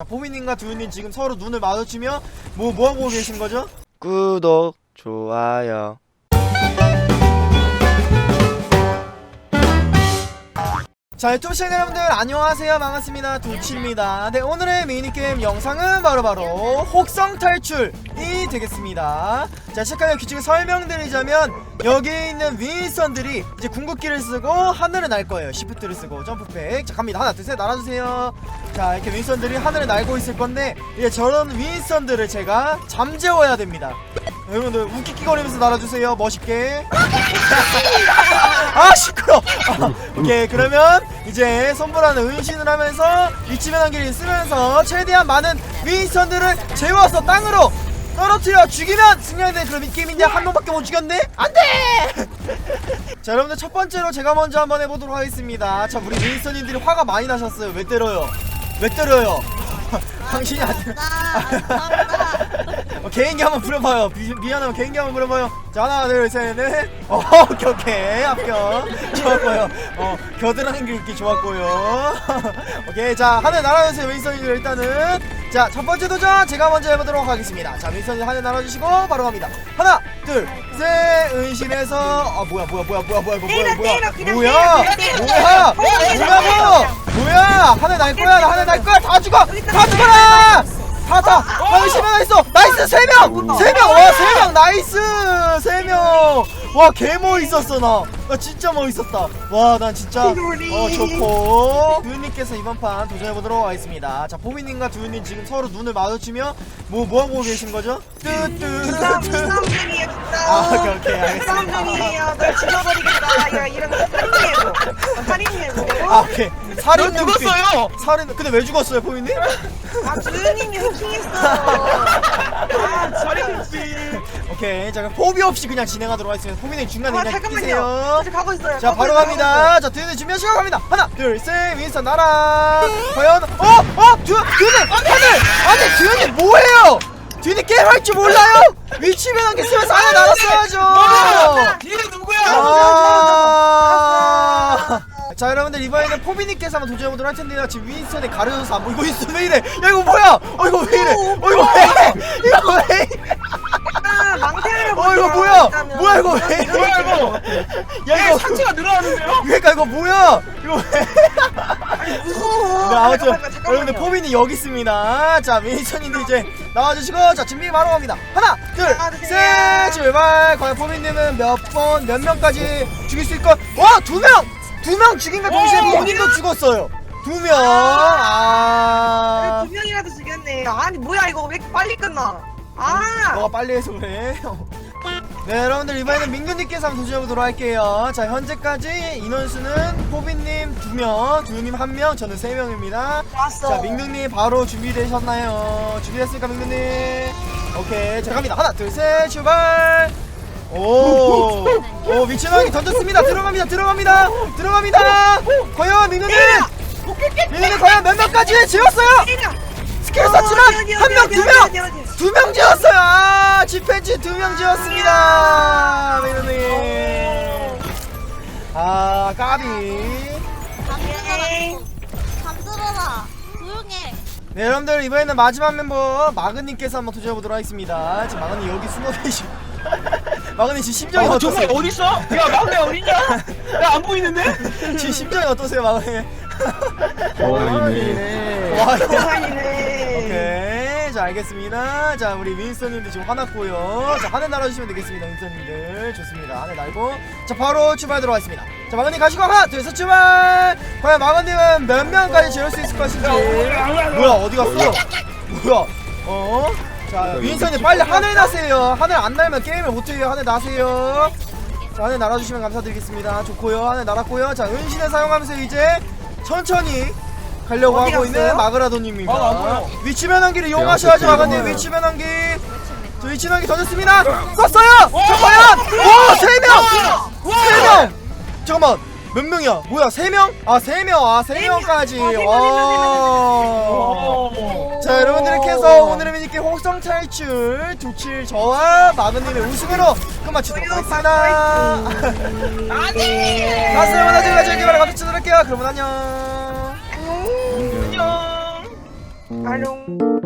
자, 포미님과 두유님 지금 서로 눈을 마주치며 뭐, 뭐 하고 계신 거죠? 구독, 좋아요. 자 유튜브 시청자 여러분들 안녕하세요. 반갑습니다. 두치입니다. 네 오늘의 미니게임 영상은 바로바로 혹성 탈출이 되겠습니다. 자 시작하면 규칙을 설명드리자면 여기 있는 윈선들이 이제 궁극기를 쓰고 하늘을 날 거예요. 시프트를 쓰고 점프팩. 자 갑니다. 하나 둘 셋 날아주세요. 자 이렇게 윈선들이 하늘을 날고 있을 건데 이제 저런 윈선들을 제가 잠재워야 됩니다 여러분들 웃기기거리면서 날아주세요 멋있게 아 시끄러 아, 오케이 그러면 이제 선물하는 은신을 하면서 위치면 한기를 쓰면서 최대한 많은 윈스턴들을 재워서 땅으로 떨어뜨려 죽이면 승리하는 그런 게임인데 한 명밖에 못 죽였네? 안돼! 자 여러분들 첫 번째로 제가 먼저 한번 해보도록 하겠습니다 자 우리 윈스턴님들이 화가 많이 나셨어요 왜 때려요? 왜 때려요? 당신이 안 때려 어, 개인기 한번 부려봐요. 미, 미안하면 개인기 한번 부려봐요. 자, 하나, 둘, 셋, 넷. 어, 오케이. 합격. 좋았고요. 어, 겨드랑이 긁기 좋았고요. 오케이, 자, 하늘 날아주세요. 윈선이들 일단은. 자, 첫 번째 도전 제가 먼저 해보도록 하겠습니다. 자, 윈선이 하늘 날아주시고 바로 갑니다. 하나, 둘, 셋. 은신해서. 아, 뭐야, 뭐야, 뭐야, 뭐야, 뭐야, 뭐야, 뭐야. 뭐야, 때려, 때려. 뭐야, 뭐냐고. 뭐야, 하늘 날 거야, 나 하늘 날 거야. 다 죽어, 다 죽어라. 다, 다, 당신 하나 있어. 나이스, 세 명, 세 명, 와, 세 명, 나이스, 세 명. 와, 개 멋있었어 나. 나 진짜 멋있었다. 와, 난 진짜 어 좋고. 두유님께서 이번 판 도전해 보도록 하겠습니다. 자, 보미님과 두유님 지금 서로 눈을 마주치며 뭐, 뭐 하고 계신 거죠? 뚜뚜뚜. 부담중이에요 아, 오케이, 오케이, 알겠습니다. 부담중이에요 널 죽여버리겠다 야 이러면서 살인내고 살인내고 아, 오케이. 살인 너 눈빛. 죽었어요! 살인. 근데 왜 죽었어요, 보미님? 아 주은님이 해킹했어 아 살인비 오케이. 자, 그럼 포비 없이 그냥 진행하도록 하겠습니다. 포미님 중간에 아 그냥 잠깐만요 끼세요. 이제 가고 있어요 자 가고 바로 있어요, 갑니다 자 드윤이 준비한 시간 갑니다 하나 둘셋 윈스턴 날아 과연 어? 어? 드, 드윤이 하늘 아니 드윤이 뭐해요 드윤이 게임 할 줄 몰라요? 위치 변환기 쓰면서 하나 날았어야죠 뒤에 누구야? 아. 자 여러분들 이번에는 포비님께서 한번 도전해보도록 할 텐데요 지금 윈스턴이 가려져서 안 보이고 윈스턴 왜 이래 야 이거 뭐야 어 이거 왜 이래 어 이거 왜 이래 이거 왜 이래 아 망태를 어 이거 뭐야 뭐야 이거 왜 이래 뭐야 이거? 야얘 이거 상체가 늘어나는데요? 그러니까 이거 뭐야 이거 왜 무서워 네, 아무튼 잠깐만요, 잠깐만요. 여러분들 포빈이 여기 있습니다. 자, 미니천님들 이제 나와주시고 자 준비 바로 갑니다. 하나, 둘, 하나, 둘, 셋, 셋. 출발. 과연 포빈님은 몇 번, 몇 명까지 죽일 수 있을까? 와, 두 명, 두 명 죽인과 동시에 오, 본인도 죽었어요. 두 명. 아, 두 명이라도 죽였네 아니 뭐야 이거 왜 이렇게 빨리 끝나 아 너가 빨리 해서 그래. 네, 여러분들 이번에는 민규님께서 한번 도전해보도록 할게요. 자, 현재까지 인원수는 포빈님 두 명, 두유님 한 명, 저는 세 명입니다. 왔어 자, 민규님 바로 준비되셨나요? 준비됐습니까, 민규님? 오케이, 자 갑니다. 하나, 둘, 셋, 출발. 오, 오 미친왕이 던졌습니다. 들어갑니다, 들어갑니다, 들어갑니다. 과연 민규님, 민규님 과연 몇 명까지 지었어요? 스킬 썼지만 한 명, 두 명, 두 명 지었어요. 아, 집행지 두명 지었습니다, 민규님. 아, 까비. 잠들어라 조용해 네 여러분들 이번에는 마지막 mem버 마그님께서 한번 도전해보도록 하겠습니다 지금 마그님 여기 숨어 계시 마그님 지금 심정이 아, 어떠세요? 정말 어딨어? 야 막내 어딨냐? 야 안 보이는데? 지금 심정이 어떠세요 마그님? 보이네. 와 세상이네 오케이 자 알겠습니다 자 우리 윈스턴님들 지금 화났고요 자 하늘 날아주시면 되겠습니다 윈스턴님들 좋습니다 하늘 날고 자 바로 출발하도록 하겠습니다 자 마그님 가시고 하나 둘셋 출발 과연 마그님은 몇 명까지 재울 수 있을 것인지 뭐야 어디 갔어? 뭐야? 어? 자 윈선님 빨리 하늘 나세요. 하늘 안 날면 게임을 못해요. 하늘 나세요. 자 하늘 날아주시면 감사드리겠습니다. 좋고요. 하늘 날았고요. 자 은신을 사용하면서 이제 천천히 가려고 어디 하고 갔어요? 있는 마그라도님입니다. 아, 안 보여. 위치 변환기를 이용하셔야죠, 제가 마그님. 봤어요. 위치 변환기. 저 위치 변환기 던졌습니다. 쐈어요. 자 과연 오세 명. 세 명. 잠깐만. 몇 명이야? 뭐야? 세 명? 아, 세 명. 아, 세 명까지. 어, 세 명, 세 명, 세 명, 와. 자 여러분들 이렇게 해서 오늘의 미니게임 혹성 탈출 두칠 저와 마그님의 우승으로 끝마치도록 하겠습니다 아니 다음 여러분 나중에 가져오기 바라 같이 치도록 할게요 그러면 안녕 안녕. 아룡